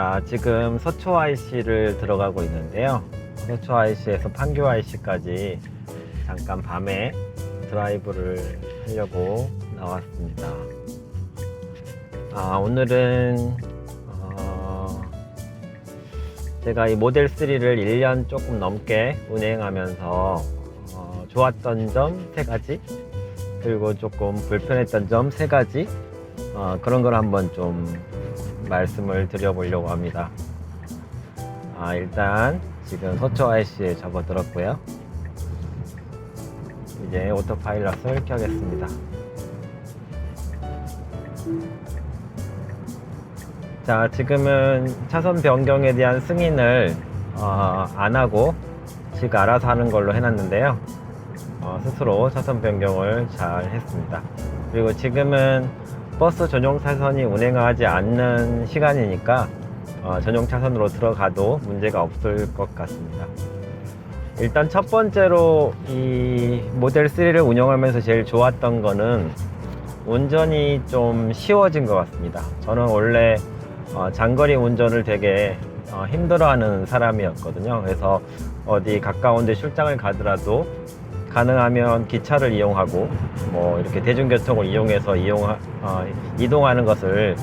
자, 지금 서초 IC를 들어가고 있는데요. 서초 IC에서 판교 IC까지 잠깐 밤에 드라이브를 하려고 나왔습니다. 아, 오늘은 어, 제가 이 모델 3를 1년 조금 넘게 운행하면서 어, 좋았던 점 세 가지 그리고 조금 불편했던 점 세 가지 어, 그런 걸 한번 좀 말씀을 드려보려고 합니다. 아, 일단 지금 서초 IC에 접어들었고요. 이제 오토파일럿을 켜겠습니다. 자, 지금은 차선 변경에 대한 승인을 어, 안 하고 지금 알아서 하는 걸로 해놨는데요. 어, 스스로 차선 변경을 잘 했습니다. 그리고 지금은 버스 전용 차선이 운행하지 않는 시간이니까 어, 전용 차선으로 들어가도 문제가 없을 것 같습니다. 일단 첫 번째로 이 모델 3를 운영하면서 제일 좋았던 거는 운전이 좀 쉬워진 것 같습니다. 저는 원래 어, 장거리 운전을 되게 어, 힘들어하는 사람이었거든요. 그래서 어디 가까운 데 출장을 가더라도 가능하면 기차를 이용하고 뭐 이렇게 대중교통을 이용해서 이용 어, 이동하는 것을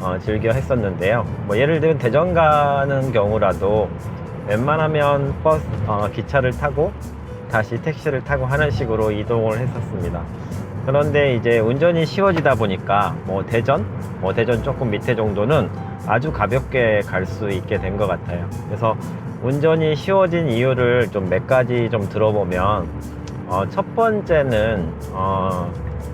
어, 즐겨 했었는데요. 뭐 예를 들면 대전 가는 경우라도 웬만하면 버스 어, 기차를 타고 다시 택시를 타고 하는 식으로 이동을 했었습니다. 그런데 이제 운전이 쉬워지다 보니까 뭐 대전, 뭐 대전 조금 밑에 정도는 아주 가볍게 갈 수 있게 된 것 같아요. 그래서 운전이 쉬워진 이유를 좀 몇 가지 좀 들어보면 어, 첫 번째는 어,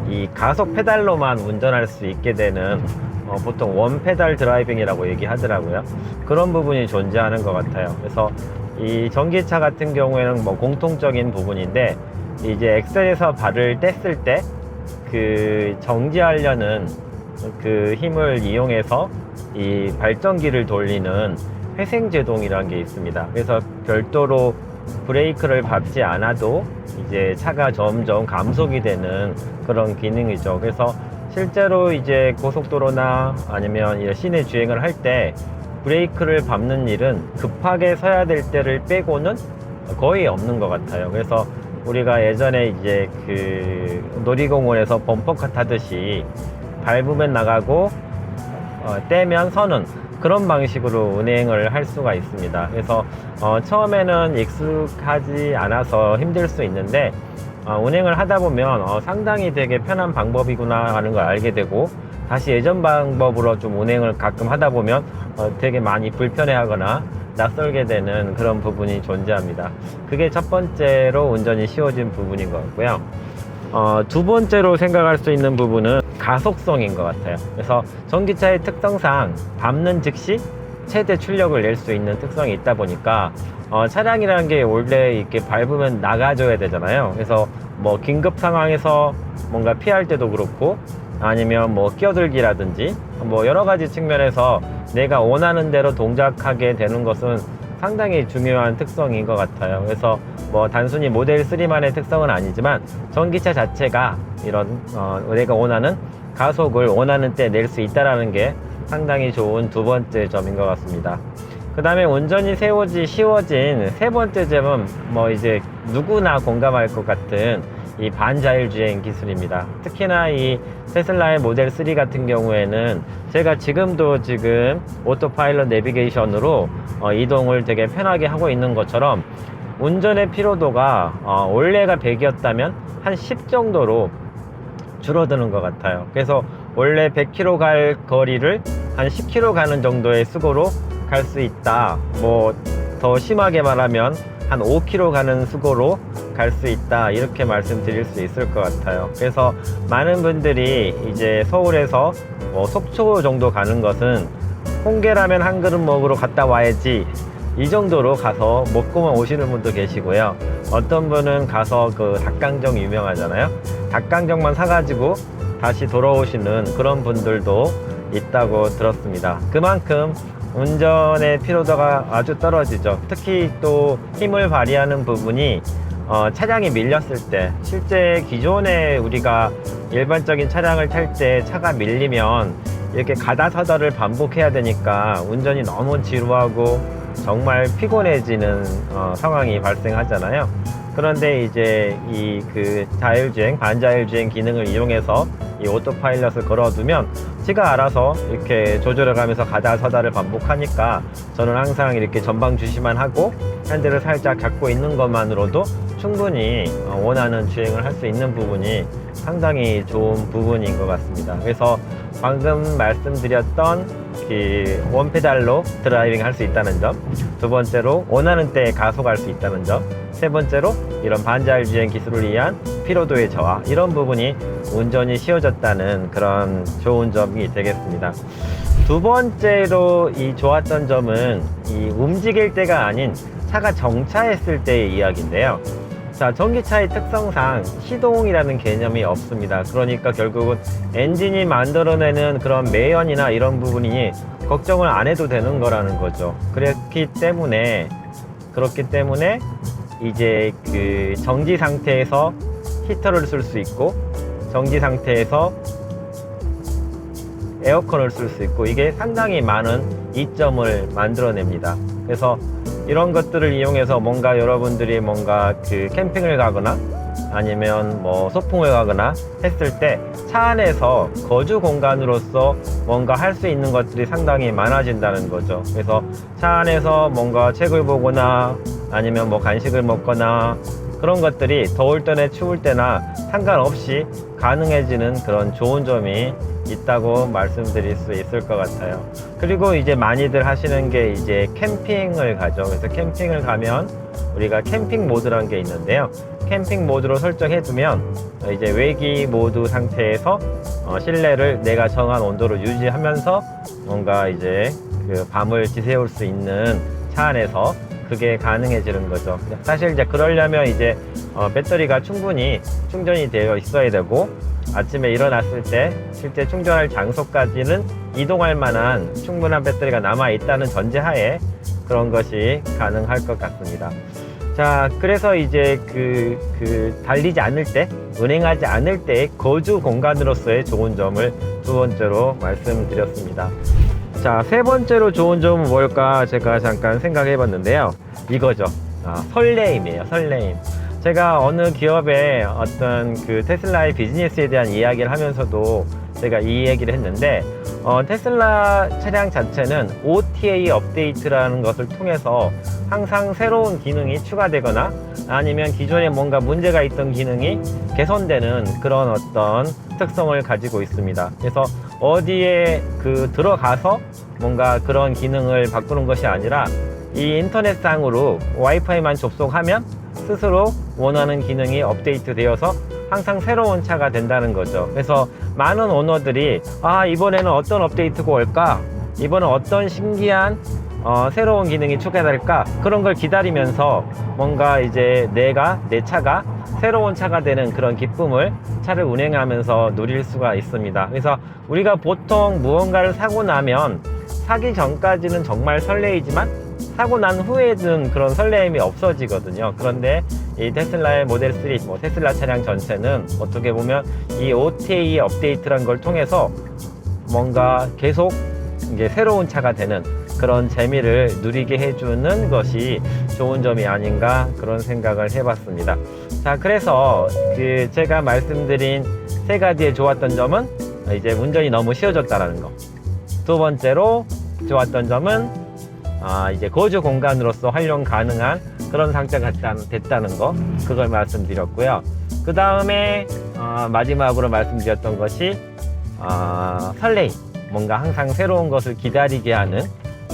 이 가속 페달로만 운전할 수 있게 되는 어, 보통 원 페달 드라이빙이라고 얘기하더라고요. 그런 부분이 존재하는 것 같아요. 그래서 이 전기차 같은 경우에는 뭐 공통적인 부분인데 이제 엑셀에서 발을 뗐을 때 그 정지하려는 그 힘을 이용해서 이 발전기를 돌리는 회생제동이라는 게 있습니다. 그래서 별도로 브레이크를 밟지 않아도 이제 차가 점점 감속이 되는 그런 기능이죠. 그래서 실제로 이제 고속도로나 아니면 이 시내 주행을 할 때 브레이크를 밟는 일은 급하게 서야 될 때를 빼고는 거의 없는 것 같아요. 그래서 우리가 예전에 이제 그 놀이공원에서 범퍼카 타듯이 밟으면 나가고 어, 떼면 서는 그런 방식으로 운행을 할 수가 있습니다. 그래서 어, 처음에는 익숙하지 않아서 힘들 수 있는데 어, 운행을 하다 보면 어, 상당히 되게 편한 방법이구나 하는 걸 알게 되고 다시 예전 방법으로 좀 운행을 가끔 하다 보면 어, 되게 많이 불편해하거나 낯설게 되는 그런 부분이 존재합니다. 그게 첫 번째로 운전이 쉬워진 부분인 것 같고요. 어, 두 번째로 생각할 수 있는 부분은 가속성인 것 같아요. 그래서 전기차의 특성상 밟는 즉시 최대 출력을 낼 수 있는 특성이 있다 보니까 어, 차량이라는 게 원래 이렇게 밟으면 나가줘야 되잖아요. 그래서 뭐 긴급 상황에서 뭔가 피할 때도 그렇고 아니면 뭐 끼어들기라든지 뭐 여러 가지 측면에서 내가 원하는 대로 동작하게 되는 것은 상당히 중요한 특성인 것 같아요. 그래서 뭐 단순히 모델 3만의 특성은 아니지만 전기차 자체가 이런 어, 내가 원하는 가속을 원하는 때 낼 수 있다라는 게 상당히 좋은 두 번째 점인 것 같습니다. 그 다음에 운전이 세워지 쉬워진 세 번째 점은 뭐 이제 누구나 공감할 것 같은 이 반자율주행 기술입니다. 특히나 이 테슬라의 모델 3 같은 경우에는 제가 지금도 지금 오토파일럿 내비게이션으로 어, 이동을 되게 편하게 하고 있는 것처럼 운전의 피로도가 어, 원래가 100이었다면 한 10 정도로 줄어드는 것 같아요. 그래서 원래 100km 갈 거리를 한 10km 가는 정도의 수고로 갈 수 있다. 뭐 더 심하게 말하면 한 5km 가는 수고로 갈 수 있다. 이렇게 말씀드릴 수 있을 것 같아요. 그래서 많은 분들이 이제 서울에서 뭐 속초 정도 가는 것은 홍게라면 한 그릇 먹으러 갔다 와야지. 이 정도로 가서 먹고만 오시는 분도 계시고요. 어떤 분은 가서 그 닭강정 유명하잖아요. 닭강정만 사가지고 다시 돌아오시는 그런 분들도 있다고 들었습니다. 그만큼 운전의 피로도가 아주 떨어지죠. 특히 또 힘을 발휘하는 부분이 어, 차량이 밀렸을 때 실제 기존에 우리가 일반적인 차량을 탈 때 차가 밀리면 이렇게 가다서다를 반복해야 되니까 운전이 너무 지루하고 정말 피곤해지는 어, 상황이 발생하잖아요. 그런데 이제 이 그 자율주행, 반자율주행 기능을 이용해서 이 오토파일럿을 걸어두면 지가 알아서 이렇게 조절해가면서 가다 서다를 반복하니까 저는 항상 이렇게 전방 주시만 하고 핸들을 살짝 잡고 있는 것만으로도 충분히 어, 원하는 주행을 할 수 있는 부분이 상당히 좋은 부분인 것 같습니다. 그래서 방금 말씀드렸던 그 원페달로 드라이빙 할 수 있다는 점, 두 번째로 원하는 때에 가속할 수 있다는 점, 세 번째로 이런 반자율 주행 기술을 위한 피로도의 저하 이런 부분이 운전이 쉬워졌다는 그런 좋은 점이 되겠습니다. 두 번째로 이 좋았던 점은 이 움직일 때가 아닌 차가 정차했을 때의 이야기인데요. 자, 전기차의 특성상 시동이라는 개념이 없습니다. 그러니까 결국은 엔진이 만들어내는 그런 매연이나 이런 부분이 걱정을 안 해도 되는 거라는 거죠. 그렇기 때문에, 그렇기 때문에 이제 그 정지 상태에서 히터를 쓸 수 있고, 정지 상태에서 에어컨을 쓸 수 있고, 이게 상당히 많은 이점을 만들어냅니다. 그래서 이런 것들을 이용해서 뭔가 여러분들이 뭔가 그 캠핑을 가거나 아니면 뭐 소풍을 가거나 했을 때 차 안에서 거주 공간으로서 뭔가 할 수 있는 것들이 상당히 많아진다는 거죠. 그래서 차 안에서 뭔가 책을 보거나 아니면 뭐 간식을 먹거나 그런 것들이 더울 때나 추울 때나 상관없이 가능해지는 그런 좋은 점이 있다고 말씀드릴 수 있을 것 같아요. 그리고 이제 많이들 하시는 게 이제 캠핑을 가죠. 그래서 캠핑을 가면 우리가 캠핑 모드라는 게 있는데요. 캠핑 모드로 설정해 두면 이제 외기 모드 상태에서 어, 실내를 내가 정한 온도로 유지하면서 뭔가 이제 그 밤을 지새울 수 있는 차 안에서 그게 가능해지는 거죠. 사실 이제 그러려면 이제 어, 배터리가 충분히 충전이 되어 있어야 되고 아침에 일어났을 때 실제 충전할 장소까지는 이동할 만한 충분한 배터리가 남아 있다는 전제하에 그런 것이 가능할 것 같습니다. 자, 그래서 이제 그, 그, 달리지 않을 때, 운행하지 않을 때 거주 공간으로서의 좋은 점을 두 번째로 말씀드렸습니다. 자, 세 번째로 좋은 점은 뭘까 제가 잠깐 생각해 봤는데요. 이거죠. 아, 설레임이에요, 설레임. 제가 어느 기업의 어떤 그 테슬라의 비즈니스에 대한 이야기를 하면서도 제가 이 얘기를 했는데, 어, 테슬라 차량 자체는 OTA 업데이트라는 것을 통해서 항상 새로운 기능이 추가되거나 아니면 기존에 뭔가 문제가 있던 기능이 개선되는 그런 어떤 특성을 가지고 있습니다. 그래서 어디에 그 들어가서 뭔가 그런 기능을 바꾸는 것이 아니라 이 인터넷상으로 와이파이만 접속하면 스스로 원하는 기능이 업데이트 되어서 항상 새로운 차가 된다는 거죠. 그래서 많은 오너들이 아 이번에는 어떤 업데이트가 올까? 이번엔 어떤 신기한 어, 새로운 기능이 추가될까? 그런 걸 기다리면서 뭔가 이제 내가 내 차가 새로운 차가 되는 그런 기쁨을 차를 운행하면서 누릴 수가 있습니다. 그래서 우리가 보통 무언가를 사고 나면 사기 전까지는 정말 설레이지만 사고 난 후에는 그런 설레임이 없어지거든요. 그런데 이 테슬라의 모델 3, 뭐 테슬라 차량 전체는 어떻게 보면 이 OTA 업데이트란 걸 통해서 뭔가 계속 이게 새로운 차가 되는 그런 재미를 누리게 해주는 것이 좋은 점이 아닌가 그런 생각을 해봤습니다. 자, 그래서 그 제가 말씀드린 세 가지의 좋았던 점은 이제 운전이 너무 쉬워졌다는 거. 두 번째로 좋았던 점은 아, 이제 거주 공간으로서 활용 가능한 그런 상태가 됐다는 거 그걸 말씀드렸고요. 그 다음에 어, 마지막으로 말씀드렸던 것이 어, 설레임 뭔가 항상 새로운 것을 기다리게 하는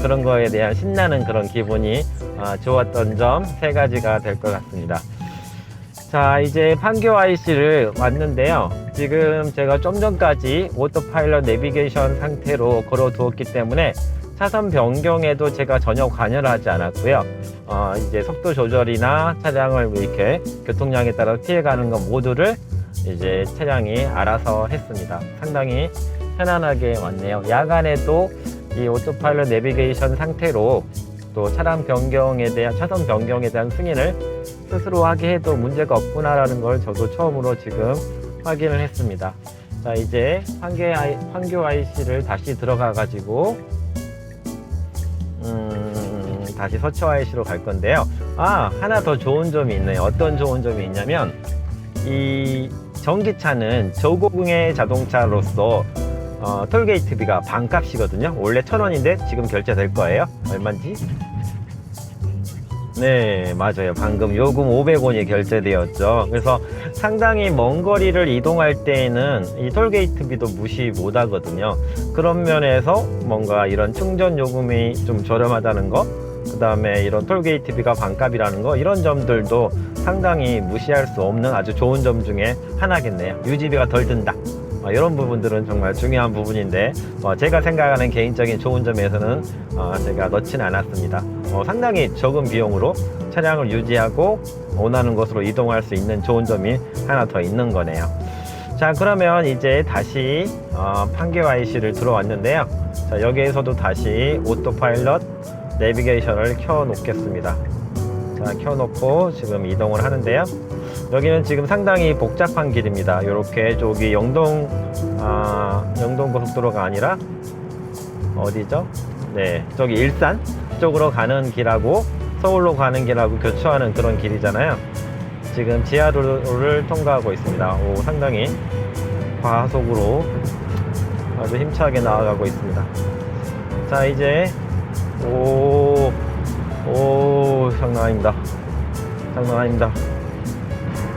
그런 거에 대한 신나는 그런 기분이 어, 좋았던 점 세 가지가 될 것 같습니다. 자 이제 판교 IC를 왔는데요. 지금 제가 좀 전까지 오토파일럿 내비게이션 상태로 걸어 두었기 때문에 차선 변경에도 제가 전혀 관여를 하지 않았고요. 어, 이제 속도 조절이나 차량을 이렇게 교통량에 따라 피해가는 것 모두를 이제 차량이 알아서 했습니다. 상당히 편안하게 왔네요. 야간에도 이 오토파일럿 내비게이션 상태로 또 차량 변경에 대한 차선 변경에 대한 승인을 스스로 하게 해도 문제가 없구나라는 걸 저도 처음으로 지금 확인을 했습니다. 자 이제 환교, I, 환교 IC를 다시 들어가 가지고 음, 다시 서초 IC로 갈 건데요. 아 하나 더 좋은 점이 있네요. 어떤 좋은 점이 있냐면 이 전기차는 저고공의 자동차로서 어, 톨게이트비가 반값이거든요. 원래 천 원인데 지금 결제될 거예요. 얼마인지? 네, 맞아요. 방금 요금 500원이 결제되었죠. 그래서 상당히 먼 거리를 이동할 때에는 이 톨게이트비도 무시 못 하거든요. 그런 면에서 뭔가 이런 충전 요금이 좀 저렴하다는 거, 그 다음에 이런 톨게이트비가 반값이라는 거, 이런 점들도 상당히 무시할 수 없는 아주 좋은 점 중에 하나겠네요. 유지비가 덜 든다. 어, 이런 부분들은 정말 중요한 부분인데 어, 제가 생각하는 개인적인 좋은 점에서는 어, 제가 넣지는 않았습니다. 어, 상당히 적은 비용으로 차량을 유지하고 원하는 곳으로 이동할 수 있는 좋은 점이 하나 더 있는 거네요. 자 그러면 이제 다시 어, 판교 IC를 들어왔는데요. 자 여기에서도 다시 오토파일럿 내비게이션을 켜 놓겠습니다. 자 켜놓고 지금 이동을 하는데요. 여기는 지금 상당히 복잡한 길입니다. 이렇게 저기 영동 아, 영동 고속도로가 아니라 어디죠? 네, 저기 일산 쪽으로 가는 길하고 서울로 가는 길하고 교차하는 그런 길이잖아요. 지금 지하도로를 통과하고 있습니다. 오, 상당히 과속으로 아주 힘차게 나아가고 있습니다. 자, 이제 오, 오, 장난 아닙니다. 장난 아닙니다.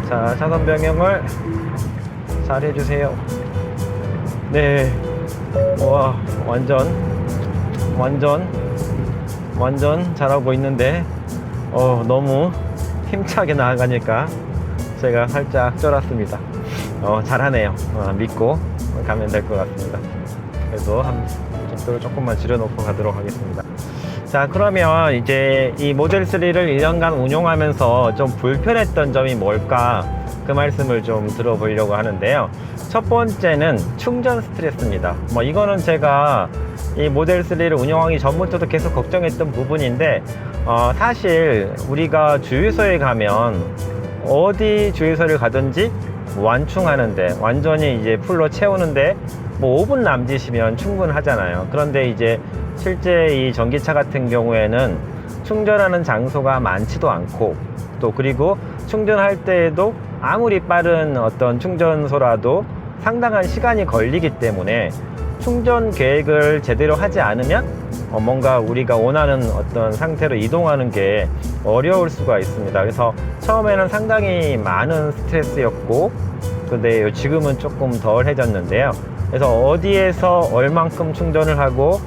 자, 차선 변경을 잘 해주세요. 네. 와, 완전, 완전, 완전 잘하고 있는데, 어, 너무 힘차게 나아가니까 제가 살짝 쫄았습니다. 어, 잘하네요. 어, 믿고 가면 될 것 같습니다. 그래도 한 속도를 조금만 줄여놓고 가도록 하겠습니다. 자 그러면 이제 이 모델 3를 1년간 운용하면서 좀 불편했던 점이 뭘까? 그 말씀을 좀 들어보려고 하는데요. 첫 번째는 충전 스트레스입니다. 뭐 이거는 제가 이 모델 3를 운영하기 전부터도 계속 걱정했던 부분인데 어, 사실 우리가 주유소에 가면 어디 주유소를 가든지 완충하는데 완전히 이제 풀로 채우는데 뭐 5분 남짓이면 충분하잖아요. 그런데 이제 실제 이 전기차 같은 경우에는 충전하는 장소가 많지도 않고 또 그리고 충전할 때에도 아무리 빠른 어떤 충전소라도 상당한 시간이 걸리기 때문에 충전 계획을 제대로 하지 않으면 어, 뭔가 우리가 원하는 어떤 상태로 이동하는 게 어려울 수가 있습니다. 그래서 처음에는 상당히 많은 스트레스였고 근데 지금은 조금 덜 해졌는데요. 그래서 어디에서 얼만큼 충전을 하고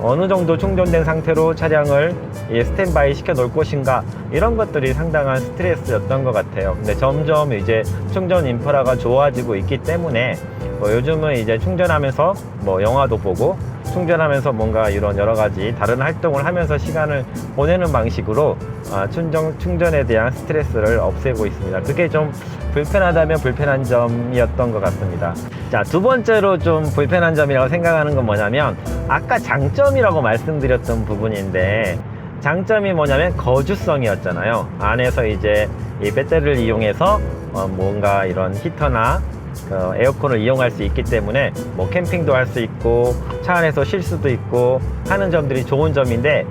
어느 정도 충전된 상태로 차량을 이 스탠바이 시켜 놓을 것인가 이런 것들이 상당한 스트레스였던 것 같아요. 근데 점점 이제 충전 인프라가 좋아지고 있기 때문에 뭐 요즘은 이제 충전하면서 뭐 영화도 보고 충전하면서 뭔가 이런 여러 가지 다른 활동을 하면서 시간을 보내는 방식으로 아, 충전, 충전에 대한 스트레스를 없애고 있습니다. 그게 좀 불편하다면 불편한 점이었던 것 같습니다. 자, 두 번째로 좀 불편한 점이라고 생각하는 건 뭐냐면 아까 장점이라고 말씀드렸던 부분인데 장점이 뭐냐면 거주성이었잖아요. 안에서 이제 이 배터리를 이용해서 어, 뭔가 이런 히터나 어, 에어컨을 이용할 수 있기 때문에 뭐 캠핑도 할 수 있고 차 안에서 쉴 수도 있고 하는 점들이 좋은 점인데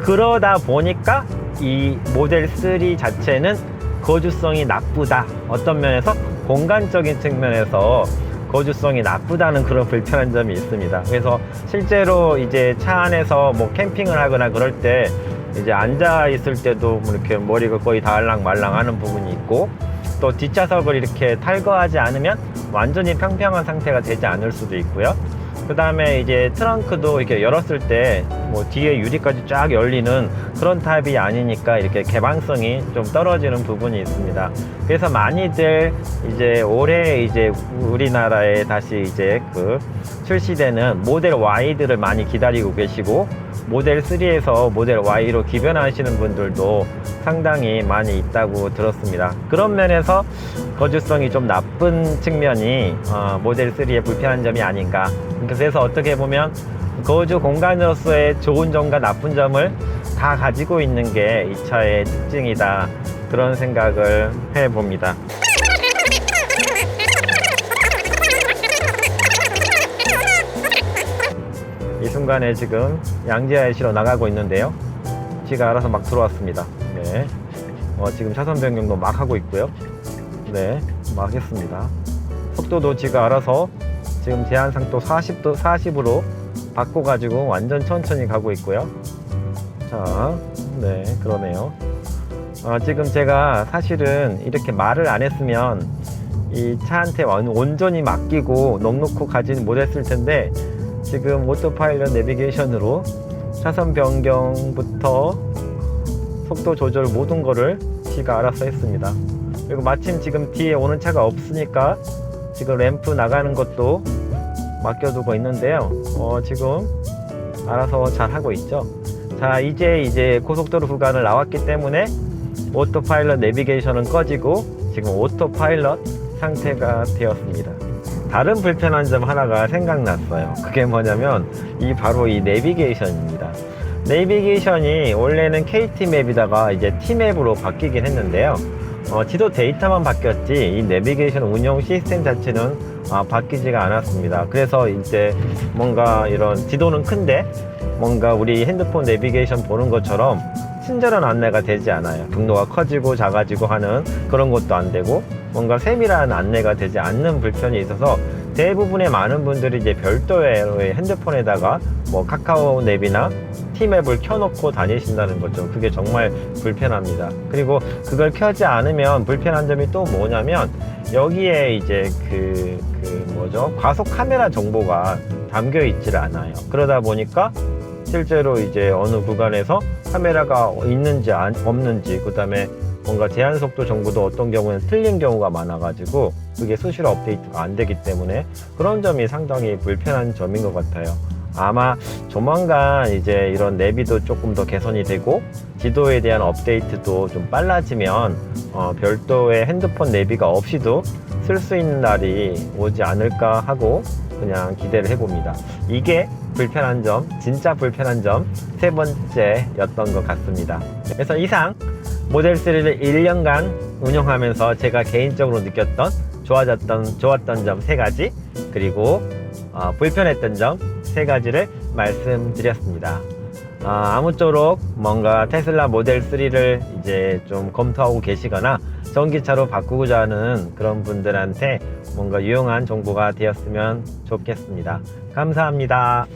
그러다 보니까 이 모델 3 자체는 거주성이 나쁘다 어떤 면에서 공간적인 측면에서 거주성이 나쁘다는 그런 불편한 점이 있습니다 그래서 실제로 이제 차 안에서 뭐 캠핑을 하거나 그럴 때 이제 앉아 있을 때도 뭐 이렇게 머리가 거의 닿을랑 말랑 하는 부분이 있고 또 뒷좌석을 이렇게 탈거하지 않으면 완전히 평평한 상태가 되지 않을 수도 있고요. 그 다음에 이제 트렁크도 이렇게 열었을 때 뭐 뒤에 유리까지 쫙 열리는 그런 타입이 아니니까 이렇게 개방성이 좀 떨어지는 부분이 있습니다. 그래서 많이들 이제 올해 이제 우리나라에 다시 이제 그 출시되는 모델 Y들을 많이 기다리고 계시고 모델 3에서 모델 Y로 기변하시는 분들도 상당히 많이 있다고 들었습니다. 그런 면에서 거주성이 좀 나쁜 측면이 어, 모델 3의 불편한 점이 아닌가. 그래서 어떻게 보면 거주 공간으로서의 좋은 점과 나쁜 점을 다 가지고 있는 게 이 차의 특징이다. 그런 생각을 해봅니다. 이 순간에 지금 양지하에 실어 나가고 있는데요. 지가 알아서 막 들어왔습니다. 네. 어, 지금 차선 변경도 막 하고 있고요. 네, 막 했습니다. 속도도 지가 알아서 지금 제한상도 40도 40으로 바꿔가지고 완전 천천히 가고 있고요. 자, 네, 그러네요. 어, 지금 제가 사실은 이렇게 말을 안 했으면 이 차한테 완- 온전히 맡기고 넉넉히 가지는 못했을 텐데 지금 오토파일럿 내비게이션으로 차선 변경부터 속도 조절 모든 거를 지가 알아서 했습니다. 그리고 마침 지금 뒤에 오는 차가 없으니까 지금 램프 나가는 것도 맡겨두고 있는데요. 어, 지금 알아서 잘 하고 있죠. 자, 이제 이제 고속도로 구간을 나왔기 때문에 오토파일럿 내비게이션은 꺼지고 지금 오토파일럿 상태가 되었습니다. 다른 불편한 점 하나가 생각났어요. 그게 뭐냐면 이 바로 이 내비게이션입니다. 내비게이션이 원래는 KT 맵이다가 이제 T 맵으로 바뀌긴 했는데요. 어, 지도 데이터만 바뀌었지 이 내비게이션 운영 시스템 자체는 아, 바뀌지가 않았습니다. 그래서 이제 뭔가 이런 지도는 큰데 뭔가 우리 핸드폰 내비게이션 보는 것처럼 친절한 안내가 되지 않아요. 경로가 커지고 작아지고 하는 그런 것도 안 되고 뭔가 세밀한 안내가 되지 않는 불편이 있어서 대부분의 많은 분들이 이제 별도의 핸드폰에다가 뭐 카카오 앱이나 티맵을 켜놓고 다니신다는 거죠. 그게 정말 불편합니다. 그리고 그걸 켜지 않으면 불편한 점이 또 뭐냐면 여기에 이제 그, 그 뭐죠? 과속 카메라 정보가 담겨 있질 않아요. 그러다 보니까 실제로 이제 어느 구간에서 카메라가 있는지 안- 없는지 그다음에 뭔가 제한 속도 정보도 어떤 경우에는 틀린 경우가 많아가지고 그게 수시로 업데이트가 안 되기 때문에 그런 점이 상당히 불편한 점인 것 같아요. 아마 조만간 이제 이런 내비도 조금 더 개선이 되고 지도에 대한 업데이트도 좀 빨라지면 어, 별도의 핸드폰 내비가 없이도 쓸 수 있는 날이 오지 않을까 하고 그냥 기대를 해봅니다. 이게 불편한 점, 진짜 불편한 점 세 번째였던 것 같습니다. 그래서 이상 모델 3를 1년간 운영하면서 제가 개인적으로 느꼈던 좋아졌던 좋았던 점 세 가지 그리고 어, 불편했던 점 세 가지를 말씀드렸습니다. 아, 아무쪼록 뭔가 테슬라 모델 3를 이제 좀 검토하고 계시거나 전기차로 바꾸고자 하는 그런 분들한테 뭔가 유용한 정보가 되었으면 좋겠습니다. 감사합니다.